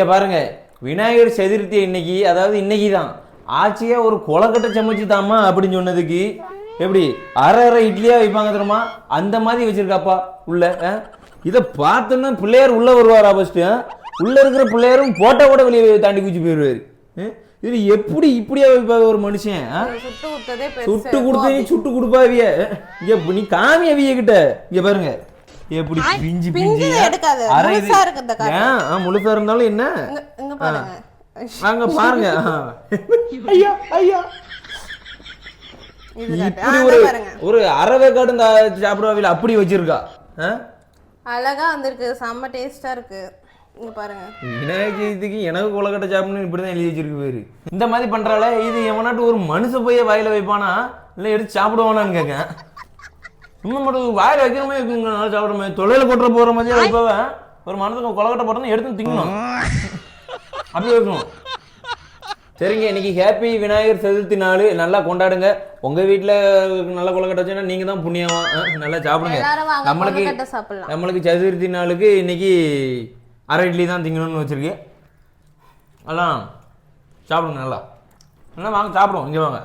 இங்க பாருங்க விநாயகர் சதுர்த்தி இன்னைக்கு அதாவது இன்னைக்கு தான் ஆச்சியா ஒரு கொலக்கட்டை சமைச்சு தாமா அப்படின்னு சொன்னதுக்கு எப்படி? அரை அரை இட்லியா வைப்பாங்க தெரியுமா? அந்த மாதிரி வச்சிருக்காப்பா உள்ள? இதை பார்த்தோன்னா பிள்ளையார் உள்ள வருவாரா ஃபர்ஸ்ட் உள்ள இருக்கிற பிள்ளையாரும் போட்டோ கூட வெளியே தாண்டி குச்சி போயிடுவாரு? இது எப்படி இப்படியா வைப்பாங்க ஒரு மனுஷன்? சுட்டு சுட்டு கொடுத்து நீ சுட்டு கொடுப்பாவிய இங்க நீ காமி அவிய கிட்ட. இங்க பாருங்க. எப்படி பிஞ்சு பிஞ்சு? எடுக்காது. அரை இது- முழுசா காட்டு. ஏன்? முழுசா இருந்தாலும் என்ன? இங்க- பாருங்க. அங்க பாருங்க. ஐயா ஐயா. இப்படி ஒரு ஒரு அறவை காடு இந்த சாப்பிடுவாவில அப்படி வச்சிருக்கா? அழகா வந்திருக்கு செம்ம டேஸ்டா இருக்கு. இங்க பாருங்க. விநாயகர் சதுர்த்திக்கு எனக்கு கொலக்கட்டை சாப்பிடணும் இப்படிதான் எழுதி வச்சிருக்கு பேரு இந்த மாதிரி பண்றால இது எவனாட்டு ஒரு மனுஷ போய் வாயில வைப்பானா? இல்ல எடுத்து சாப்பிடுவானான்னு கேட்க சும்மா மட்டும் வாயில வைக்கிற மாதிரி இருக்குங்க நல்லா சாப்பிடுற மாதிரி தொலைல கொட்டுற போற மாதிரி வைப்பவ ஒரு மனசுக்கு கொலக்கட்டை போட்டோம்னா எடுத்து திங்கணும். அப்படி வைக்கணும் சரிங்க இன்னைக்கு ஹாப்பி விநாயகர் சதுர்த்தி நாள். நல்லா கொண்டாடுங்க. உங்க வீட்ல நல்ல கொலக்கட்டை வச்சுன்னா நீங்க தான் புண்ணியமா நல்லா சாப்பிடுங்க. நம்மளுக்கு நம்மளுக்கு சதுர்த்தி நாளுக்கு இன்னைக்கு அரை இட்லி தான் திங்கணும்னு வச்சிருக்கேன் அதான் சாப்பிடுங்க நல்லா. நல்லா வாங்க சாப்பிடுவோம். இங்கே வாங்க.